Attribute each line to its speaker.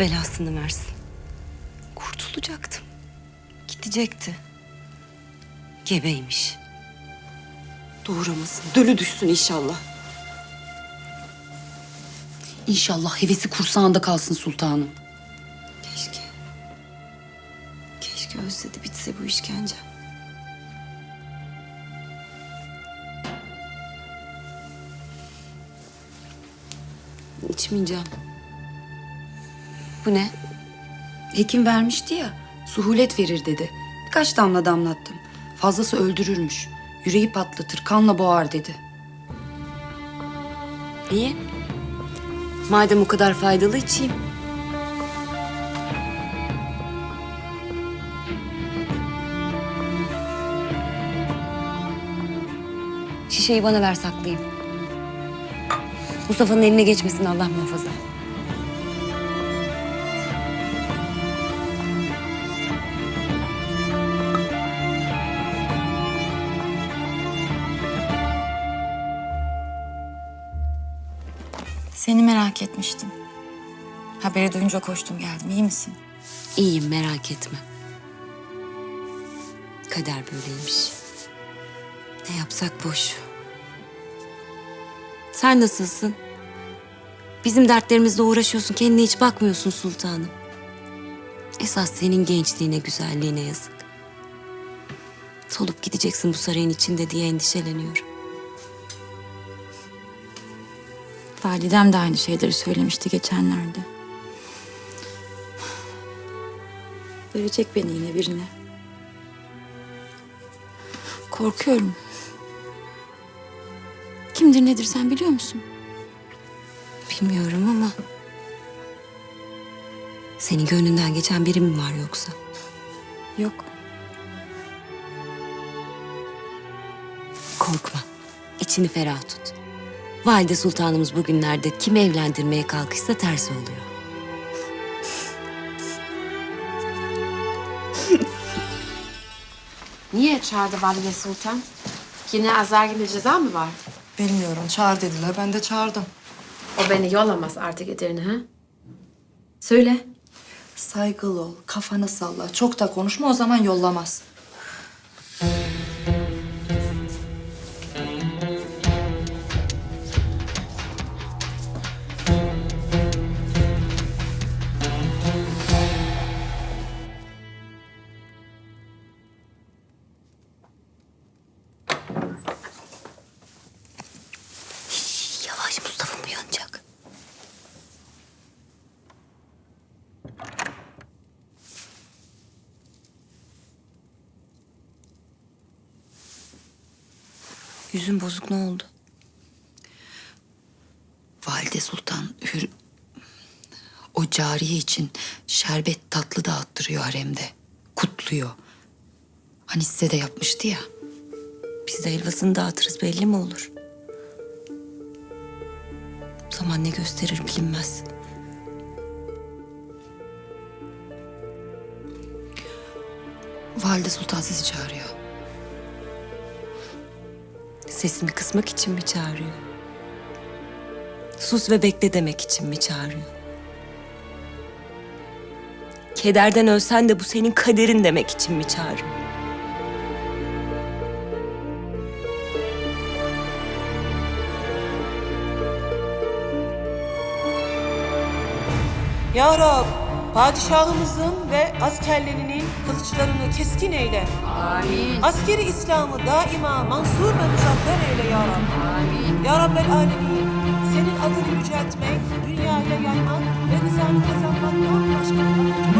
Speaker 1: belasını versin. Kurtulacaktım. Gidecekti. Gebeymiş. Doğuramasın. Dölü düşsün inşallah.
Speaker 2: İnşallah hevesi kursağında kalsın sultanım.
Speaker 1: Keşke. Keşke ölse de bitse bu işkence. İçmeyeceğim. Bu ne?
Speaker 2: Hekim vermişti ya, suhulet verir dedi. Birkaç damla damlattım. Fazlası öldürürmüş. Yüreği patlatır, kanla boğar dedi.
Speaker 1: İyi. Madem o kadar faydalı içeyim. Şişeyi bana ver saklayayım. Mustafa'nın eline geçmesin Allah muhafaza.
Speaker 3: Seni merak etmiştim. Haberi duyunca koştum geldim. İyi misin?
Speaker 1: İyiyim merak etme. Kader böyleymiş. Ne yapsak boş. Sen nasılsın? Bizim dertlerimizle uğraşıyorsun. Kendine hiç bakmıyorsun sultanım. Esas senin gençliğine, güzelliğine yazık. Solup gideceksin bu sarayın içinde diye endişeleniyorum.
Speaker 3: Validem de aynı şeyleri söylemişti geçenlerde. Verecek beni yine birine. Korkuyorum. Kimdir nedir sen biliyor musun?
Speaker 1: Bilmiyorum ama... Senin gönlünden geçen biri mi var yoksa?
Speaker 3: Yok.
Speaker 1: Korkma. İçini ferah tut. Valide Sultanımız bugünlerde kimi evlendirmeye kalkışsa tersi oluyor.
Speaker 4: Niye çağırdı Valide Sultan? Yine azar gibi ceza mı var?
Speaker 5: Bilmiyorum. Çağır dediler. Ben de çağırdım.
Speaker 4: O beni yollamaz artık Edirne ha? Söyle.
Speaker 5: Saygılı ol. Kafanı salla. Çok da konuşma o zaman yollamaz.
Speaker 1: Yüzün bozuk ne oldu?
Speaker 2: Valide Sultan Hür... O cariye için şerbet tatlı dağıttırıyor haremde. Kutluyor. Hani size de yapmıştı ya.
Speaker 1: Biz de helvasını dağıtırız belli mi olur? Zaman ne gösterir bilinmez.
Speaker 2: Valide Sultan sizi çağırıyor.
Speaker 1: Sesimi kısmak için mi çağırıyor? Sus ve bekle demek için mi çağırıyor? Kederden ölsen de bu senin kaderin demek için mi çağırıyor?
Speaker 6: Ya Rab, padişahımızın ve askerlerinin kılıçlarını keskin eyle. Amin. Askeri İslam'ı daima mansur ve muzaffer eyle ya Rab. Amin. Ya Rabbel Alemin, senin adını yüceltmek, dünyaya yaymak ve rızanı kazanmaktan başka bir.